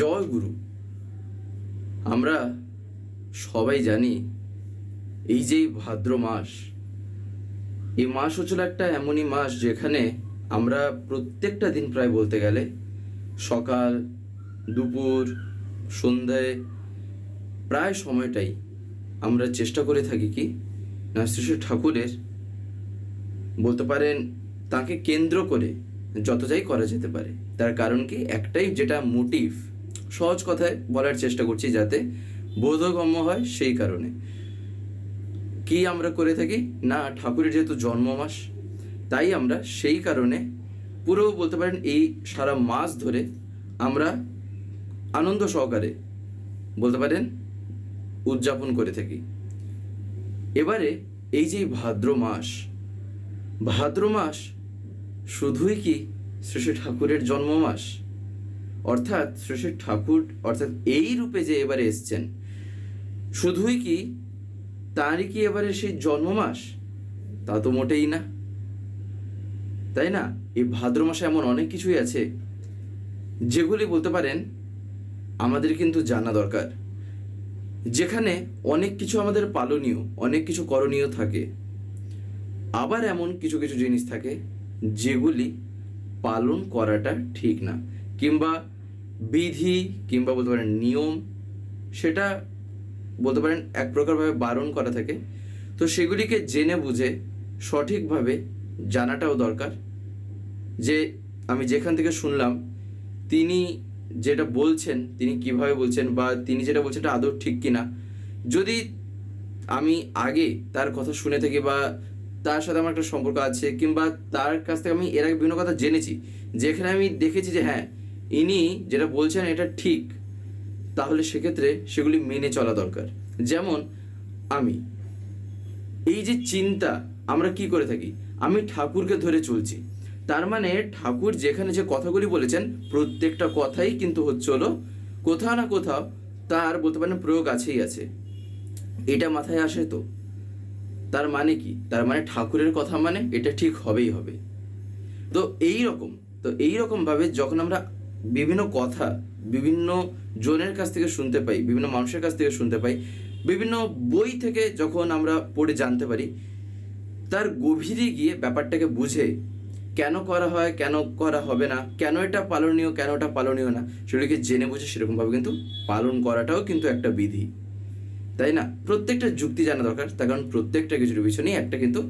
জয় গুরু। আমরা সবাই জানি এই যে ভাদ্র মাস, এই মাস হচ্ছিল একটা এমনই মাস যেখানে আমরা প্রত্যেকটা দিন প্রায় বলতে গেলে সকাল, দুপুর, সন্ধ্যায় প্রায় সময়টাই আমরা চেষ্টা করে থাকি কি না শ্রী ঠাকুরের বলতে পারেন তাকে কেন্দ্র করে যত যাই করা যেতে পারে। তার কারণ কি? একটাই যেটা মোটিভ সহজ কথায় বলার চেষ্টা করছি যাতে বোধগম্য হয় সেই কারণে। কি আমরা করে থাকি? না, ঠাকুরের যেহেতু জন্ম মাস তাই আমরা সেই কারণে পুরো বলতে পারেন এই সারা মাস ধরে আমরা আনন্দ সহকারে বলতে পারেন উদযাপন করে থাকি। এবারে এই যে ভাদ্র মাস ভাদ্র মাস শুধুই কি শ্রী শ্রী ঠাকুরের জন্ম মাস অর্থাৎ শ্রী ঠাকুর, অর্থাৎ এই রূপে যে এবারে এসছেন, শুধুই কি তারই কি এবারে সেই জন্ম মাস তা তো মোটেই না। তাই না? এই ভাদ্র মাসে এমন অনেক কিছুই আছে, যেগুলি বলতে পারেন আমাদের কিন্তু জানা দরকার। যেখানে অনেক কিছু আমাদের পালনীয়, অনেক কিছু করণীয় থাকে। আবার এমন কিছু কিছু জিনিস থাকে, যেগুলি পালন করাটা ঠিক না। কিংবা বিধি কিংবা বলতে পারেন নিয়ম, সেটা বলতে পারেন এক প্রকারভাবে বারণ করা থাকে। তো সেগুলিকে জেনে বুঝে সঠিকভাবে জানাটাও দরকার। যে আমি যেখান থেকে শুনলাম, তিনি যেটা বলছেন, তিনি কীভাবে বলছেন বা তিনি যেটা বলছেন এটা আদৌ ঠিক কিনা, যদি আমি আগে তার কথা শুনে থাকি বা তার সাথে আমার একটা সম্পর্ক আছে কিংবা তার কাছ থেকে আমি এর আগে বিভিন্ন কথা জেনেছি, যেখানে আমি দেখেছি যে হ্যাঁ ইনি যেটা বলছেন এটা ঠিক, তাহলে সেক্ষেত্রে সেগুলি মেনে চলা দরকার। যেমন আমি, এই যে চিন্তা, আমরা কি করে থাকি? আমি ঠাকুরকে ধরে চলছি। তার মানে ঠাকুর যেখানে যে কথাগুলি বলেছেন, প্রত্যেকটা কথাই কিন্তু হচ্ছে হলো, কোথাও না কোথাও তার বলতে পারেন প্রয়োগ আছেই আছে। এটা মাথায় আসে তো? তার মানে কি? তার মানে ঠাকুরের কথা মানে এটা ঠিক হবেই হবে। তো এই রকম, তো এই রকমভাবে যখন আমরা বিভিন্ন কথা, বিভিন্ন জনের কাছ থেকে শুনতে পাই, বিভিন্ন মানুষের কাছ থেকে শুনতে পাই, বিভিন্ন বই থেকে যখন আমরা পড়ে জানতে পারি, তার গভীরে গিয়ে ব্যাপারটাকে বুঝে কেন করা হয়, কেন করা হবে না, কেন এটা পালনীয়, কেন এটা পালনীয় না, সেগুলিকে জেনে বুঝে সেরকমভাবে কিন্তু পালন করাটাও কিন্তু একটা বিধি। তাই না? প্রত্যেকটা যুক্তি জানা দরকার, তার কারণ প্রত্যেকটা কিছুর পিছনেই একটা কিন্তু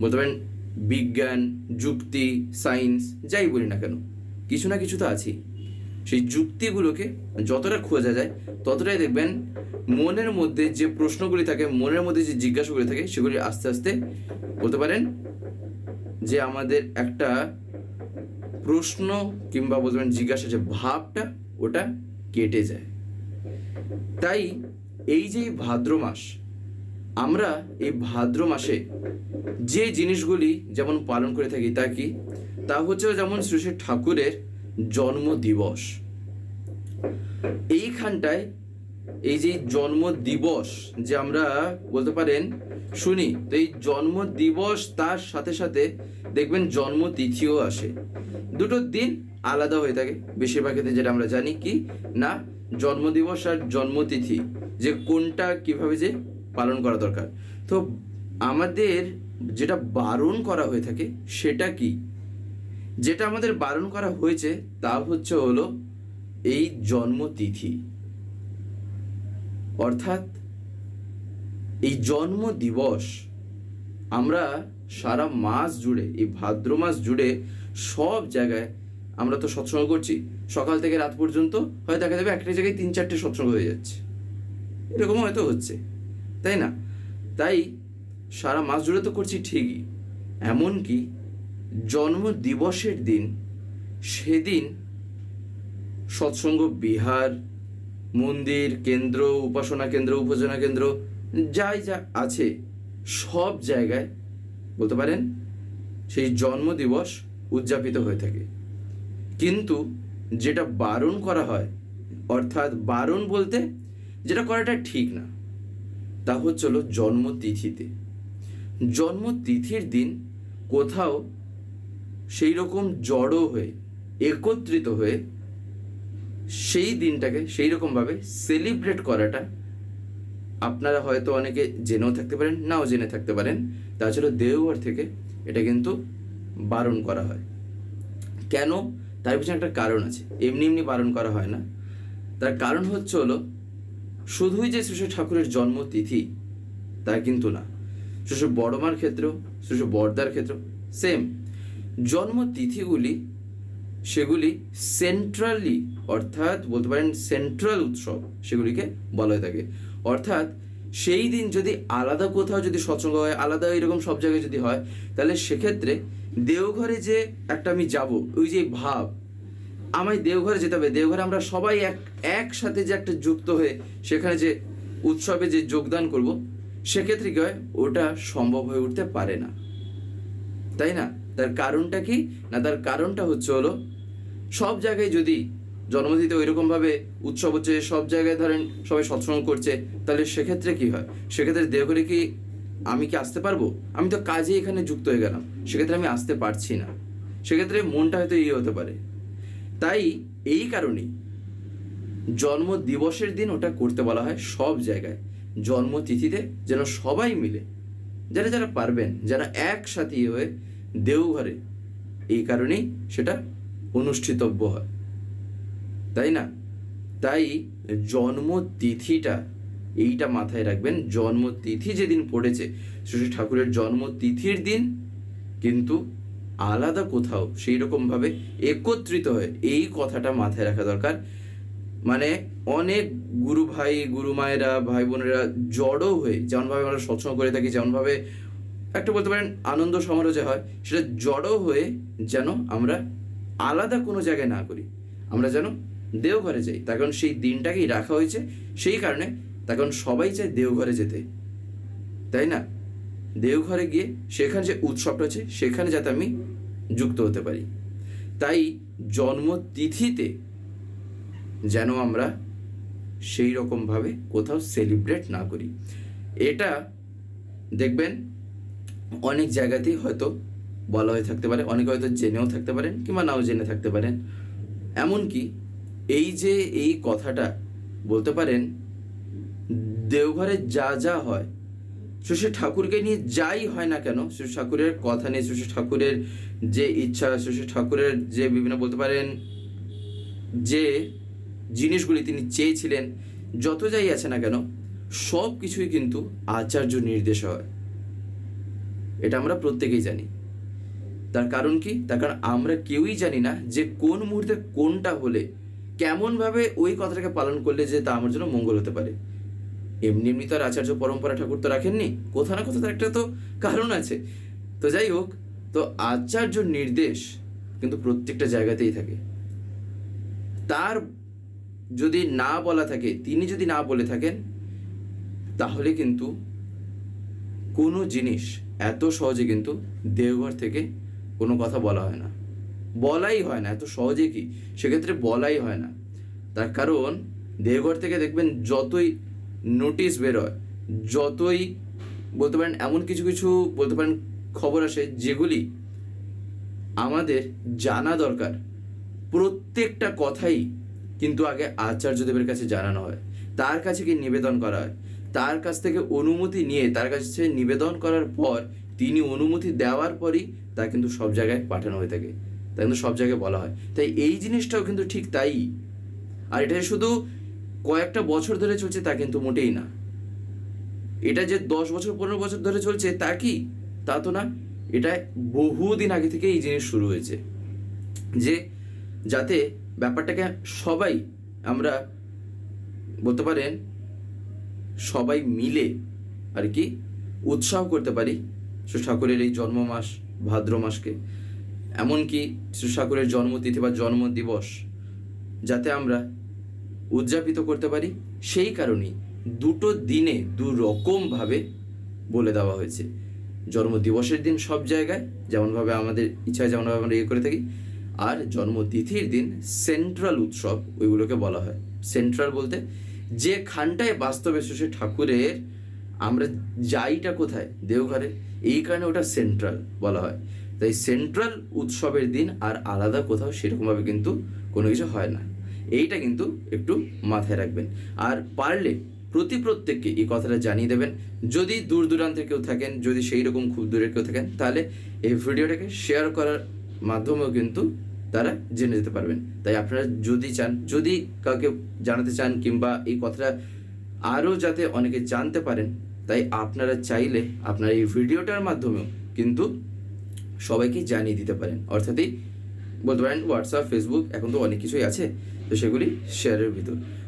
বলতে পারেন বিজ্ঞান, যুক্তি সায়েন্স যাই বলি না কেন। কিছু না কিছু তো আছেই। সেই যুক্তিগুলোকে যতটা খোঁজা যায়, ততটাই দেখবেন মনের মধ্যে যে প্রশ্নগুলি থাকে, মনের মধ্যে যে জিজ্ঞাসাগুলি থাকে, সেগুলি আস্তে আস্তে বলতে পারেন যে আমাদের একটা প্রশ্ন কিংবা বলতে পারেন জিজ্ঞাসা যে ভাবটা, ওটা কেটে যায়। তাই এই যে ভাদ্র মাস, আমরা এই ভাদ্র মাসে যে জিনিসগুলি যেমন পালন করে থাকি, তা কি? তা হচ্ছে যেমন শ্রী শ্রী ঠাকুরের জন্ম দিবস এইখানটায় এই যে জন্ম দিবস যে আমরা বলতে পারেন, শুনি, তো এই জন্ম দিবস তার সাথে সাথে দেখবেন জন্ম তিথিও আসে। দুটো দিন আলাদা হয়ে থাকে, বেশিরভাগ ক্ষেত্রে যেটা আমরা জানি কি, না, জন্মদিবস আর জন্মতিথি, যে কোনটা কীভাবে যে পালন করা দরকার। তো আমাদের যেটা বারণ করা হয়ে থাকে সেটা কি? যেটা আমাদের বারণ করা হয়েছে, তা হচ্ছে হলো এই জন্মতিথি। অর্থাৎ এই জন্ম দিবস আমরা সারা মাস জুড়ে, এই ভাদ্র মাস জুড়ে সব জায়গায় আমরা তো সৎসঙ্গ করছি। সকাল থেকে রাত পর্যন্ত হয়তো দেখা যাবে একটা জায়গায় তিন, চারটে সৎসঙ্গ হয়ে যাচ্ছে। এরকম হয়তো হচ্ছে, তাই না? তাই সারা মাস জুড়ে তো করছি ঠিকই। এমনকি জন্ম দিবসের দিন সেদিন সৎসঙ্গ বিহার, মন্দির কেন্দ্র, উপাসনা কেন্দ্র উপাসনা কেন্দ্র, যাই যা আছে সব জায়গায় বলতে পারেন সেই জন্মদিবস উদযাপিত হয়ে থাকে। কিন্তু যেটা বারণ করা হয়, অর্থাৎ বারণ বলতে যেটা করাটা ঠিক না, তা হচ্ছে হলো জন্মতিথিতে। জন্মতিথির দিন কোথাও সেই রকম জড়ো হয়ে, একত্রিত হয়ে সেই দিনটাকে সেই রকমভাবে সেলিব্রেট করাটা আপনারা হয়তো অনেকে জেনেও থাকতে পারেন, নাও জেনে থাকতে পারেন। তাছাড়া দেওঘর থেকে এটা কিন্তু বারণ করা হয়। কেন? তার পিছনে একটা কারণ আছে। এমনি এমনি বারণ করা হয় না। তার কারণ হচ্ছে হলো, শুধুই যে শ্রী ঠাকুরের জন্মতিথি, তা কিন্তু না। শ্রী বড়মার ক্ষেত্রেও, শ্রী বর্দার ক্ষেত্রেও সেম জন্মতিথিগুলি, সেগুলি সেন্ট্রালি অর্থাৎ বলতে পারেন সেন্ট্রাল উৎসব, সেগুলিকে বলা হয়ে থাকে। অর্থাৎ সেই দিন যদি আলাদা কোথাও যদি সৎসঙ্গ হয়, আলাদা এরকম সব জায়গায় যদি হয়, তাহলে সেক্ষেত্রে দেওঘরে যে একটা আমি যাব, ওই যে ভাব, আমায় দেওঘরে যেতে হবে। দেওঘরে আমরা সবাই এক, একসাথে যে একটা যুক্ত হয়ে সেখানে যে উৎসবে যে যোগদান করব, সেক্ষেত্রে কি হয়? ওটা সম্ভব হয়ে উঠতে পারে না। তাই না? তার কারণটা কি? না, তার কারণটা হচ্ছে হলো, সব জায়গায় যদি জন্মদিতে ওইরকমভাবে উৎসব হচ্ছে সব জায়গায় ধরেন সবাই সৎসঙ্গ করছে, তাহলে সেক্ষেত্রে কি হয়? সেক্ষেত্রে দেওঘরে কি আমি কি আসতে পারব? আমি তো কাজে এখানে যুক্ত হয়ে গেলাম, সেক্ষেত্রে আমি আসতে পারছি না। সেক্ষেত্রে মনটা হয়তো ইয়ে হতে পারে। তাই এই কারণেই জন্ম দিবসের দিন ওটা করতে বলা হয় সব জায়গায়। জন্মতিথিতে যেন সবাই মিলে, যারা যারা পারবেন, যারা একসাথে হয়ে দেওঘরে এই কারণেই সেটা অনুষ্ঠিতব্য হয়। তাই না? তাই জন্মতিথিটা এইটা মাথায় রাখবেন, জন্মতিথি যেদিন পড়েছে, শ্রী ঠাকুরের জন্মতিথির দিন কিন্তু আলাদা কোথাও সেই রকমভাবে একত্রিত হয় এই কথাটা মাথায় রাখা দরকার। মানে অনেক গুরু ভাই গুরু মায়েরা ভাই বোনেরা জড়ো হয়ে যেমনভাবে আমরা সৎসঙ্গ করে থাকি, যেমনভাবে একটা বলতে পারেন আনন্দ সমারোহ হয়, সেটা জড়ো হয়ে যেন আমরা আলাদা কোনো জায়গায় না করি। আমরা যেন দেওঘরে যাই। তার কারণ সেই দিনটাকেই রাখা হয়েছে। সেই কারণে তার কারণ সবাই চায় দেওঘরে যেতে। তাই না? দেওঘরে গিয়ে সেখানে যে উৎসবটা আছে সেখানে যাতে আমি যুক্ত হতে পারি। তাই জন্মতিথিতে যেন আমরা সেই রকমভাবে কোথাও সেলিব্রেট না করি। এটা দেখবেন অনেক জায়গাতেই হয়তো বলা হয়ে থাকতে পারে, অনেকে হয়তো জেনেও থাকতে পারেন কিংবা নাও জেনে থাকতে পারেন। এমনকি এই যে এই কথাটা বলতে পারেন, দেওঘরে যা যা হয় শশী ঠাকুরকে নিয়ে যাই হয় না কেন শশী ঠাকুরের কথা নিয়ে শশী ঠাকুরের যে ইচ্ছা শশী ঠাকুরের যে বিভিন্ন বলতে পারেন, যে জিনিসগুলি তিনি চেয়েছিলেন, যত যাই আছে না কেন সব কিছুই কিন্তু আচার্য নির্দেশ হয়। এটা আমরা প্রত্যেকেই জানি। তার কারণ কি? তার কারণ আমরা কেউই জানি না যে কোন মুহূর্তে কোনটা হলে কেমনভাবে ওই কথাটাকে পালন করলে যে তা আমার জন্য মঙ্গল হতে পারে। এমনি এমনি তো আর আচার্য পরম্পরা ঠাকুর তো রাখেননি। কোথাও না কোথাও তার একটা তো কারণ আছে। তো যাই হোক, তো আচার্য নির্দেশ কিন্তু প্রত্যেকটা জায়গাতেই থাকে। তার যদি না বলা থাকে, তিনি যদি না বলে থাকেন, তাহলে কিন্তু কোনো জিনিস এত সহজে কিন্তু দেওঘর থেকে কোনো কথা বলা হয় না। বলাই হয় না, এত সহজে কি? সেক্ষেত্রে বলাই হয় না। তার কারণ, দেওঘর থেকে দেখবেন যতই নোটিশ বেরোয়, যতই বলতে পারেন এমন কিছু কিছু বলতে পারেন খবর আসে যেগুলি আমাদের জানা দরকার। প্রত্যেকটা কথাই কিন্তু আগে আচার্যদেবের কাছে জানানো হয়। তার কাছে কি নিবেদন করা হয়? তার কাছ থেকে অনুমতি নিয়ে, তার কাছে নিবেদন করার পর তিনি অনুমতি দেওয়ার পরই তা কিন্তু সব জায়গায় পাঠানো হয়ে থাকে। তা কিন্তু সব জায়গায় বলা হয়। তাই এই জিনিসটাও কিন্তু ঠিক তাই। আর এটা শুধু কয়েকটা বছর ধরে চলছে তা কিন্তু মোটেই না। এটা যে দশ বছর, পনেরো বছর ধরে চলছে তা কি? তা তো না। এটা বহুদিন আগে থেকে এই জিনিস শুরু হয়েছে। যে যাতে ব্যাপারটাকে সবাই আমরা বলতে পারেন সবাই মিলে আর কি উৎসাহ করতে পারি শ্রী ঠাকুরের এই জন্ম মাস, ভাদ্র মাসকে। এমনকি শ্রী ঠাকুরের জন্মতিথি বা জন্ম দিবস যাতে আমরা উদযাপিত করতে পারি, সেই কারণেই দুটো দিনে দু রকমভাবে বলে দেওয়া হয়েছে। জন্মদিবসের দিন সব জায়গায়, যেমনভাবে আমাদের ইচ্ছায় যেমনভাবে আমরা ইয়ে করে থাকি। আর জন্মতিথির দিন সেন্ট্রাল উৎসব, ওইগুলোকে বলা হয়। সেন্ট্রাল বলতে যে খানটায় বাস্তবে সে ঠাকুরের, আমরা যাইটা কোথায়? দেওঘরে। এই কারণে ওটা সেন্ট্রাল বলা হয়। তাই সেন্ট্রাল উৎসবের দিন আর আলাদা কোথাও সেরকমভাবে কিন্তু কোনো কিছু হয় না। এইটা কিন্তু একটু মাথায় রাখবেন। আর পারলে প্রতি প্রত্যেককে এই কথাটা জানিয়ে দেবেন। যদি দূর দূরান্তের কেউ থাকেন, যদি সেই রকম খুব দূরের কেউ থাকেন, তাহলে এই ভিডিওটাকে শেয়ার করার মাধ্যমেও কিন্তু তারা জেনে যেতে পারবেন। তাই আপনারা যদি চান, যদি কাউকে জানাতে চান কিংবা এই কথাটা আরও যাতে অনেকে জানতে পারেন, তাই আপনারা চাইলে আপনার এই ভিডিওটার মাধ্যমেও কিন্তু সবাইকে জানিয়ে দিতে পারেন। অর্থাৎই বলতে পারেন হোয়াটসঅ্যাপ ফেসবুক এখন তো অনেক কিছুই আছে, তো সেগুলি শেয়ারের ভিতর।